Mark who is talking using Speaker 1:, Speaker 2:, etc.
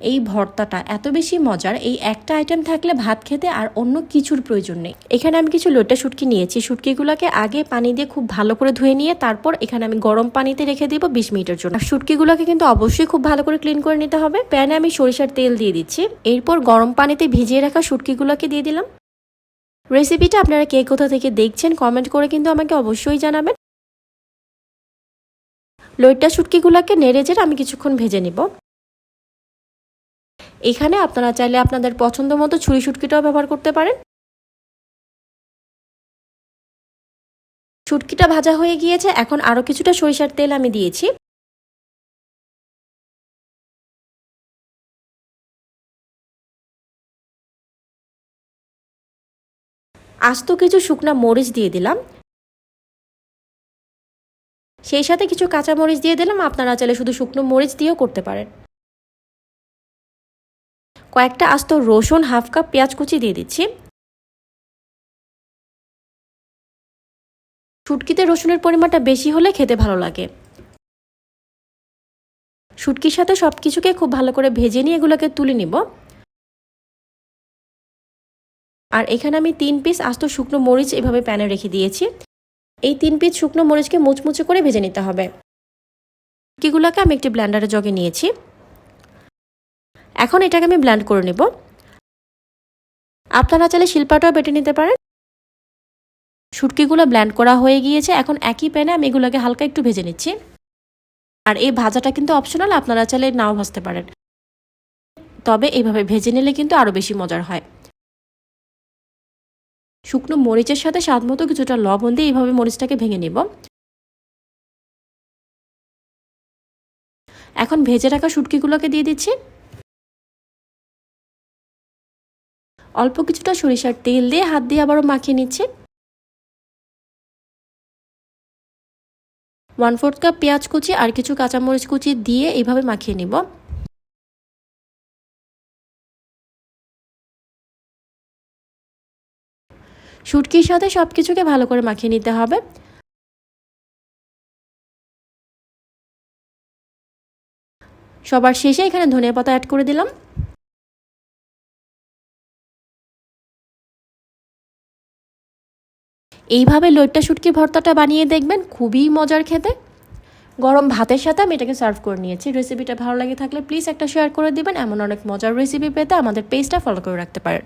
Speaker 1: এই ভর্তাটা এত বেশি মজার, এই একটা আইটেম থাকলে ভাত খেতে আর অন্য কিছুর প্রয়োজন নেই। এখানে আমি কিছু লোটা শুটকি নিয়েছি। শুটকিগুলোকে আগে পানি দিয়ে খুব ভালো করে ধুয়ে নিয়ে তারপর এখানে আমি গরম পানিতে রেখে দিব বিশ মিনিটের জন্য। শুটকিগুলোকে কিন্তু অবশ্যই খুব ভালো করে ক্লিন করে নিতে হবে। প্যানে আমি সরিষার তেল দিয়ে দিচ্ছি। এরপর গরম পানিতে ভিজিয়ে রাখা শুটকিগুলোকে দিয়ে দিলাম। রেসিপিটা আপনারা কে কোথা থেকে দেখছেন কমেন্ট করে কিন্তু আমাকে অবশ্যই জানাবেন। লইট্টা শুটকিগুলোকে নেড়ে যেটা আমি কিছুক্ষণ ভেজে নিব। এখানে আপনারা চাইলে আপনাদের পছন্দ মতো ছুরি শুটকিটাও ব্যবহার করতে পারেন। শুটকিটা ভাজা হয়ে গিয়েছে, এখন আরও কিছুটা সরিষার তেল আমি দিয়েছি। আস্ত কিছু শুকনা মরিচ দিয়ে দিলাম। সেই সাথে কিছু কাঁচা মরিচ দিয়ে দিলাম, আপনারা চাইলে শুধু শুকনো মরিচ দিয়েও করতে পারেন। কয়েকটা আস্ত রসুন হাফ কাপ পেঁয়াজ কুচি দিয়ে দিচ্ছি। শুটকিতে রসুনের পরিমাণটা বেশি হলে খেতে ভালো লাগে। শুটকির সাথে সব কিছুকে খুব ভালো করে ভেজে নিয়ে এগুলোকে তুলে নিব। আর এখানে আমি তিন পিস আস্ত শুকনো মরিচ এভাবে প্যানে রেখে দিয়েছি। এই তিন পিস শুকনো মরিচকে মুচমুচে করে ভেজে নিতে হবে। শুটকিগুলোকে আমি একটি ব্ল্যান্ডারে জগে নিয়েছি। এখন এটাকে আমি ব্ল্যান্ড করে নেব। আপনারা চাইলে শিল্পাটাও বেটে নিতে পারেন। শুটকিগুলো ব্ল্যান্ড করা হয়ে গিয়েছে, এখন একই প্যানে আমি এগুলোকে হালকা একটু ভেজে নিচ্ছি। আর এই ভাজাটা কিন্তু অপশনাল আপনারা চাইলে নাও ভাজতে পারেন। তবে এইভাবে ভেজে নিলে কিন্তু আরও বেশি মজার হয়। শুকনো মরিচের সাথে স্বাদ মতো কিছুটা লবণ দিয়ে এইভাবে মরিচটাকে ভেঙে নিব। এখন ভেজে রাখা শুটকিগুলোকে দিয়ে দিচ্ছি। অল্প কিছুটা সরিষার তেল দিয়ে হাত দিয়ে আবারও মাখিয়ে নিচ্ছি। ওয়ান ফোর্থ কাপ পেঁয়াজ কুচি আর কিছু কাঁচামরিচ কুচি দিয়ে এইভাবে মাখিয়ে নিব। শুটকির সাথে সব কিছুকে ভালো করে মাখিয়ে নিতে হবে। সবার শেষে এখানে ধনিয়া পাতা অ্যাড করে দিলাম। এইভাবে লইট্টা শুটকি ভর্তাটা বানিয়ে দেখবেন, খুবই মজার খেতে। গরম ভাতের সাথে আমি এটাকে সার্ভ করে নিয়েছি। রেসিপিটা ভালো লাগে থাকলে প্লিজ একটা শেয়ার করে দিবেন। এমন অনেক মজার রেসিপি পেতে আমাদের পেজটা ফলো করে রাখতে পারেন।